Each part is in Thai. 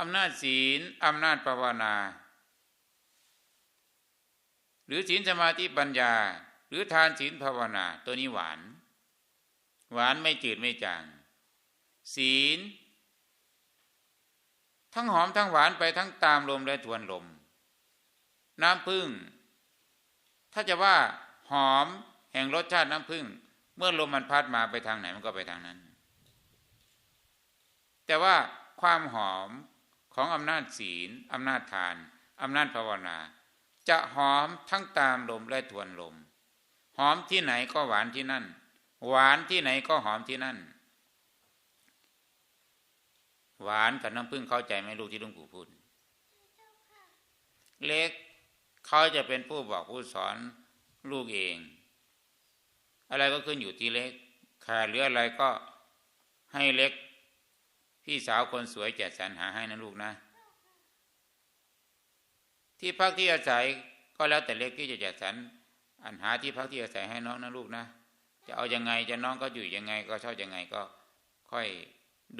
อำนาจศีลอำนาจภาวนา หรือศีลสมาธิปัญญา หรือทานศีลภาวนา ตัวนี้หวาน หวานไม่จืดไม่จาง ศีล ทั้งหอมทั้งหวานไปทั้งตามลมและทวนลม น้ำผึ้งถ้าจะว่าหอมแห่งรสชาติน้ำผึ้งเมื่อลมมันพัดมาไปทางไหนมันก็ไปทางนั้น แต่ว่าความหอม ของอำนาจศีลอำนาจทานอำนาจภาวนา จะหอมทั้งตามลมและทวนลม หอมที่ไหนก็หวานที่นั่น หวานที่ไหนก็หอมที่นั่น หวานกับน้ำผึ้งเข้าใจไหมลูกที่ลุงปู่พูดเล็กเขาจะเป็นผู้บอกผู้สอนลูกเอง อะไรก็ขึ้นอยู่ที่เล็กขาดหรืออะไรก็ให้เล็ก พี่สาวคนสวยจัดสรรหาให้นะลูกนะ ที่พักที่อาศัยก็แล้วแต่เล็กที่จะจัดสรรอันหาที่พักที่อาศัยให้น้องนะลูกนะ จะเอายังไงจะน้องก็อยู่ยังไง ก็ชอบยังไงก็ค่อย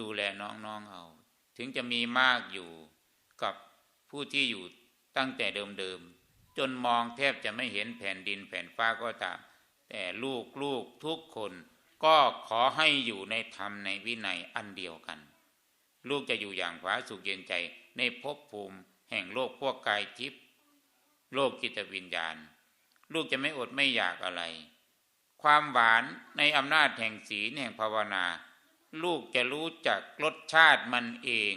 ดูแลน้องๆเอา ถึงจะมีมากอยู่กับผู้ที่อยู่ตั้งแต่เดิมๆจนมองแทบจะไม่เห็นแผ่นดินแผ่นฟ้าก็ตาม แต่ลูกลูกทุกคน ก็ขอให้อยู่ในธรรมในวินัยอันเดียวกัน ลูกจะอยู่อย่างผาสุขเย็นใจในภพภูมิ แห่งโลกพวกกายทิพย์โลกกิตวิญญาณ ลูกจะไม่อดไม่อยากอะไร ความหวานในอำนาจแห่งศีลแห่งภาวนา ลูกจะรู้จักรสชาติมันเอง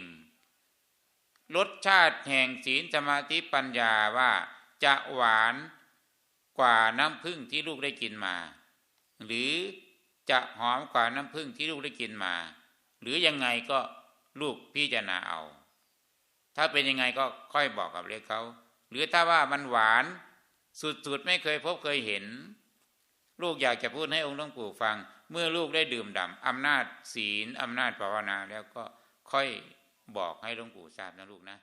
รสชาติแห่งศีลสมาธิปัญญาว่าจะหวานกว่าน้ำผึ้งที่ลูกได้กินมา หรือจะหอมกว่าน้ำผึ้งที่ลูกได้กินมา หรือยังไงก็ ลูกพี่จะนาเอา ถ้าเป็นยังไงก็ค่อยบอกกับเล็กเขา หรือถ้าว่ามันหวานสุดๆไม่เคยพบเคยเห็น ลูกอยากจะพูดให้องค์หลวงปู่ฟัง เมื่อลูกได้ดื่มด่ำอำนาจศีลอำนาจภาวนาแล้วก็ค่อยบอกให้หลวงปู่ทราบนะลูกนะ